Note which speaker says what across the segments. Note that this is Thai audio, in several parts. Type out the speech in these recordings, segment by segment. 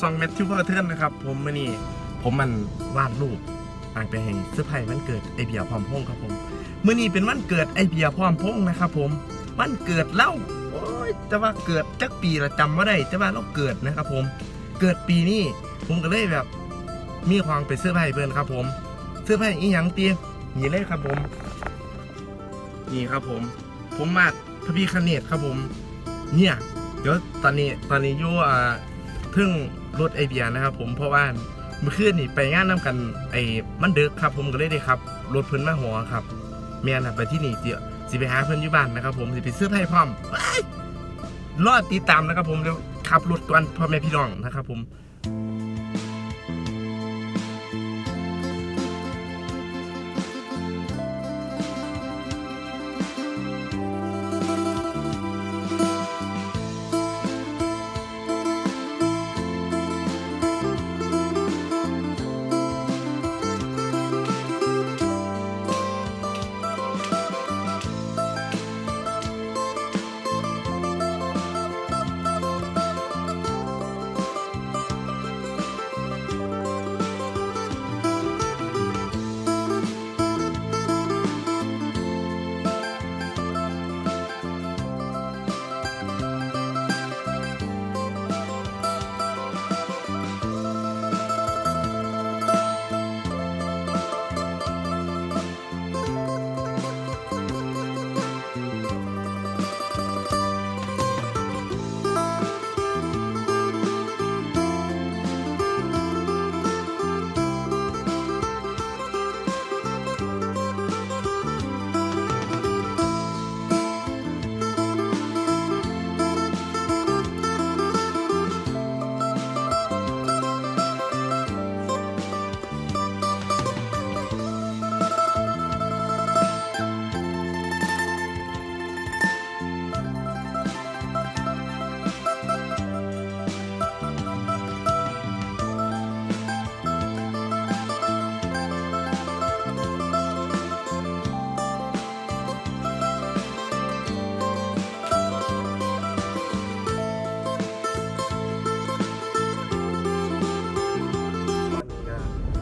Speaker 1: ซองแมทธิวเพอร์เทิร์นนะครับ ผมมื่อนี้ผมมันวาดรูปอ่านไปแห่งเสื้อผ้าวันเกิดไอเบียพร้อมพงษ์ครับผมมื่อนี้เป็นวันเกิดไอเบียพร้อมพงษ์นะครับผมวันเกิดเล่าโอ้ยแต่ว่าเกิดจักปีละจำไม่ได้แต่ว่าเราเกิดนะครับผมเกิดปีนี้ผมก็เลยแบบมีความเป็นเสื้อผ้าเพื่อนครับผมเสื้อผ้าอีหยังเตียนี่เลยครับผม นี่ครับผม ผมมาพระพี่คเนตครับผม เนี่ยเดี๋ยวตอนนี้ตอนนี้ยู่อ่าเพิ่ง รถไอเบียนะครับผมเพราะว่าเมื่อคืนนี่ไปงานน้ำกันไอ้มันเดึกครับ ผมก็เลยได้ครับรถเพิ่นมาหัวครับเมียน่ะไปที่นี่เดี๋ยวสิไปหาเพิ่นอยู่บ้านนะครับ ผมสิไปซื้อให้พร้อมรอดติดตามนะครับ ผมเดี๋ยวขับรถก่อนพ่อแม่พี่น้องนะครับ ผม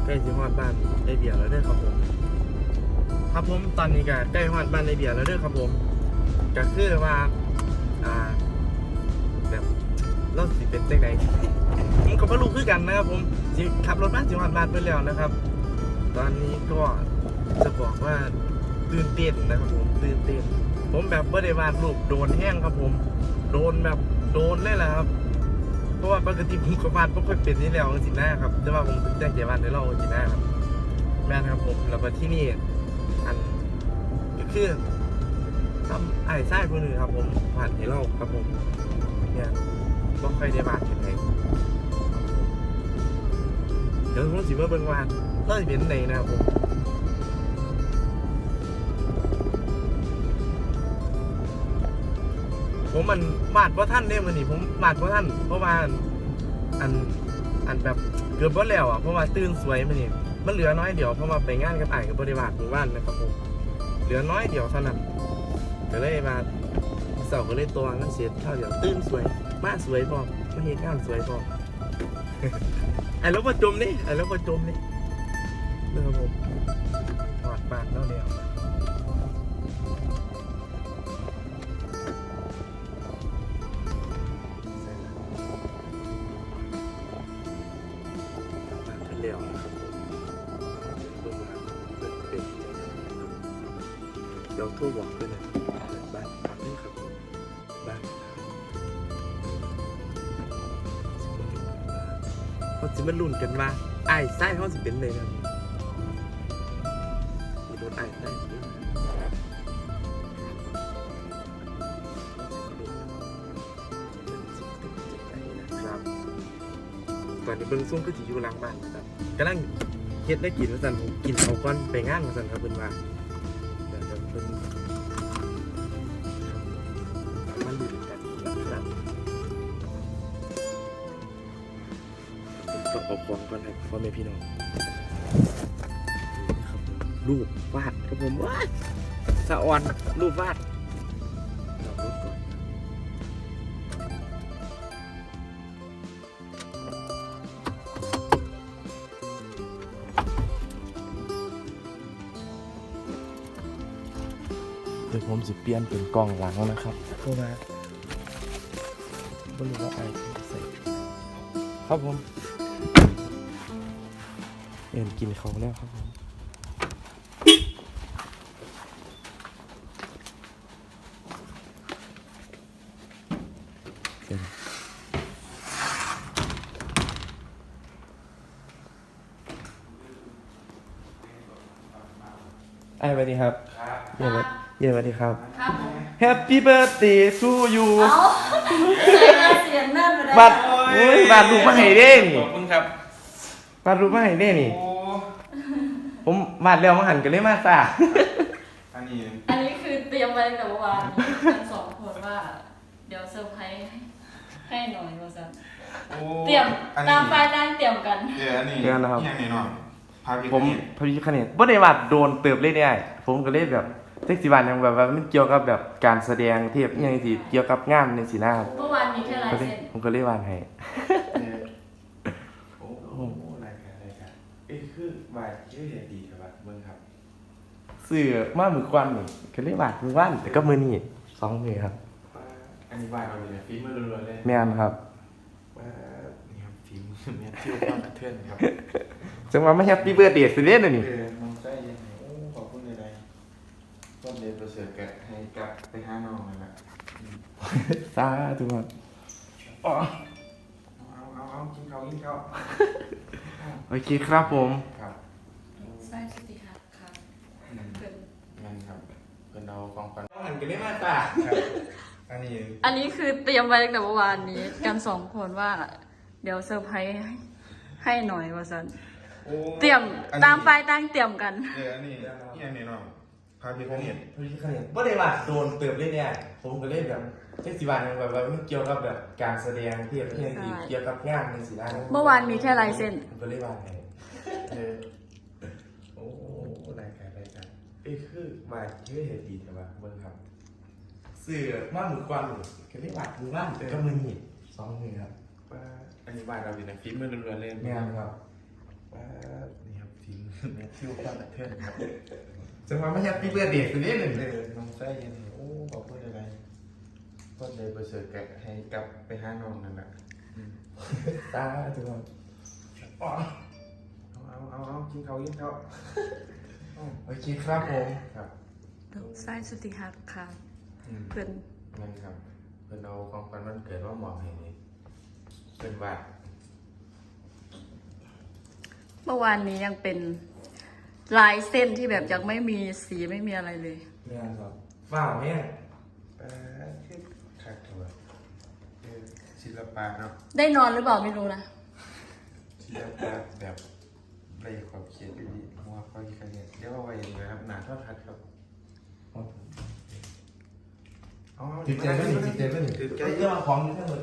Speaker 1: ใกล้จะฮอดบ้านไอเบียร์แล้วเด้อครับผม ครับผมตอนนี้ก็ใกล้ฮอดบ้านไอเบียร์แล้วเด้อครับผมก็คือว่าอ่าแบบเราสิเป็นจังไดผมก็บ่รู้คือกันนะครับผมสิขับรถมาสิฮอดบ้านไปแล้วนะครับ ตอนนี้ก็จะบอกว่าตื่นเต้นนะครับผมตื่นเต้นผมแบบบ่ได้วาดรูปโดนแห้งครับผม โดนแบบโดนเลยแหละครับ ราะว่าปกติผมก็วาดบ่ค่อยเป็นนี่แล้วสินะครับแต่ว่าผมตั้งใจวาดในเราสินะครับ แม่นครับผมแล้วก็ที่นี่อันก็คือทำไอ้ไส้คนหนึ่งครับ ผมผ่านให้เราครับผมเนี่ยบ่ค่อยได้วาดเป็นไงเดี๋ยวผมสิมาเบิ่งวาดเราจะเป็นไหนนะครับผม ผมมันวาดว่าท่านเนี่ยมันนี่ผมวาดว่าท่าน เพราะว่าอันอันแบบเกือบว่าแล้วอะเพราะว่าตื่นสวยมันนี่มันเหลือน้อยเดียวเพราะว่าไปงานกับไอ้กับบริวารหมู่บ้านนะครับผมเหลือน้อยเดียวเท่านั้นก็เลยมาเสาร์ก็เลยตัวงั้นเสียเท่าเดียวตื่นสวยมาสวยพอมาเห็นงานสวยพอไอ้รถประจมนี่ไอ้รถประจมนี่เรื่องผมวาดปากแล้วเดียว เดี๋ยวโทั่วบอกด้วยนบ้านนี่ครับบ้านเขาจะมาลุ้นกันว่าไอ้ไส้เขาจะเป็นเลยนะมีรถไอ้ไส้ตอนนี้เบิ้งซุ้มก็จะอยู่หลังบ้านนะครับกำลังเฮ็ดได้กินว่าสันผมกินเอาก้อนไปง่านว่าสันครับเพิ่อนว่า ต้ออกของก่อนครับพ่อแม่พี่น้องรูปวาดครับผมว้าสะออนรูปวาดเดี๋ยวผมจะเปลี่ยนเป็นกล้องหลังนะครับเข้ามาไม่รู้ว่าไอใส่ครับผม เอ็นกินเขาแล้วครับผมเอ็นไอ้สวัสดีครับเย้สวัสเย้สวัสดีครับ
Speaker 2: ครับผม
Speaker 1: Happy birthday to you
Speaker 2: เอาเสียงนั่นไปได้
Speaker 1: บัตร โอ้ยบัตรรูปมาให้เด้นี่
Speaker 3: ขอบคุณครับ
Speaker 1: บัตรรูปมาให้เด้นี่
Speaker 3: โอ้
Speaker 1: ผมบัตรแล้วมาหันกันเลยมาซ่า
Speaker 3: อันนี้
Speaker 2: อันนี้คือเตรียมไว้ตั้งแต่เมื่อวานทั้งสองคนว่า เดี๋ยวเซอร์ไพรส์ให้หน่อยว่าซัน
Speaker 3: โอ้
Speaker 2: เตรียม
Speaker 3: อันนี้
Speaker 2: ตามไฟล์ตั้งเตรียมกัน
Speaker 3: เดี๋ยวอันนี้
Speaker 1: เดี๋ยวนะครับ
Speaker 3: ยังไงเนาะพาพี่
Speaker 1: ผมพอดีคะแนนบ่ได้ว่าโดนเติบเลยเนี่ยผมก็เลยแบบ เซ็กซี่บานยังแบบว่ามันเกี่ยวกับแบบการแสดงเทียบอหยังสิเกี่ยวกับงานในสีหน้าครับ
Speaker 2: เมื่อวานมีแค่ลาย
Speaker 1: ก็เลย
Speaker 2: เซ็น
Speaker 1: ผมก็เลยวานให้
Speaker 3: เนี่ยโอ้โหรายการรายการเอ้ยคือวายชื่อเสียดีครับเบิ้งครับ
Speaker 1: ซื้อมามือควันนี่ก็เลยวาดมือวันแต่ก็มือนี่สองมือครับ
Speaker 3: ว่าอันนี้วายเราเนี่ยฟิล์มมาล้วนๆเลย
Speaker 1: แม่นครับ
Speaker 3: ว่านี่ครับฟิล์มเนี่ยเที่ยวความกระเทือนครับ
Speaker 1: จังว่าไม่แฮปปี้เบิร์ดเดย์สิเด้น่ะนี่
Speaker 3: เออน้องใจยังไงโอ้ขอบคุณเลยได้ ต้นเดชประเสริฐแกให้กลับไปหาน้องนั่นแหละอืม
Speaker 1: สาธุครับอ๋อ
Speaker 3: เอาเอาเอากินข้าวกินข้าว
Speaker 1: โอเคครับผม
Speaker 3: ครับ
Speaker 2: ใช่สติครับครับ
Speaker 3: อืม
Speaker 2: เกิน
Speaker 3: งั้นครับเป็นเราของขวัญ
Speaker 1: หันกันเลยมาซ่า
Speaker 3: ครับอันนี้
Speaker 2: อันนี้คือเตรียมไว้ตั้งแต่เมื่อวานนี้ กันสองคนว่า เดี๋ยวเซอร์ไพรส์ให้หน่อยว่าซัน
Speaker 3: โอ้
Speaker 2: เตรียม
Speaker 3: อันนี้
Speaker 2: ตามไฟล์ตั้งเตรียมกัน
Speaker 3: เอออันนี้นี่อันนี้เนาะพาพี่เขาเนี่ย
Speaker 1: พอดีคะแนนบ่ได้ว่าโดนเติบเลยเนี่ย ผมก็เลยแบบเซ็กซี่บานยังแบบว่ามันเกี่ยวกับแบบการแสดงเทียบอหยังสิเกี่ยวกับงานในสีหน้
Speaker 2: เมื่อวานมีแค่ลายเซ็น
Speaker 1: ผมก็เลยวานให้
Speaker 3: เออโอ้รายการรายการเอ้ยคือมาชื่อเหตุดีแต่ว่าเบิ้งครับ
Speaker 1: ซื้อมามือควันนี่ก็เลยวาดมือวันแต่ก็มือนี่สองมือครับ
Speaker 3: ว่าอันนี้วายเราอยู่ในฟิล์มมือล้วนๆเลย
Speaker 1: งานครับ
Speaker 3: ว่านี่ครับฟิล์มเนี่ยที่ว่าความกระเทือนครับ
Speaker 1: จังว่าไม่แฮปปี้เบิร์ดเดย์สิเด้น่ะ
Speaker 3: เอ
Speaker 1: นี่
Speaker 3: อน้องใจยังไงโอ้ขอบคุณอะไรต้นเดชประเสริฐแกให้กลับไปหาน้องนั่นแหละอืม
Speaker 1: สาธุครับอ๋อ
Speaker 3: เอาเอาเอาเอากินข้าวกินข้าวอ้าว
Speaker 1: โอเคครับผม
Speaker 3: ครับ
Speaker 2: ใช่สติครับค่ะ
Speaker 3: อืม
Speaker 2: เพื่อน
Speaker 3: นั่นครับเพิ่นเอาของขวัญวันเกิดว่าหมอบให้นี่เป็นว่า
Speaker 2: เมื่อวานนี้ยังเป็น ลายเส้นที่แบบยังไม่มีสีไม่มีอะไรเลย
Speaker 1: งานครับฝ้าวเนี่ย
Speaker 3: เอ่อคือคักตัวเออศิลปะเนาะ
Speaker 2: ได้นอนหรือเปล่าไม่รู้นะ
Speaker 3: ศิลปะแบบไรความเขียนดีๆหัวข้อคิดคะแนนเดี๋ยวเอาไว้อย่างไรครับหนาเท่าทัดครับเอา
Speaker 1: จิตใจก็หนีจิตใจก็หนี
Speaker 3: จิตใจ
Speaker 1: เรื่องของนี่ทั้งหมด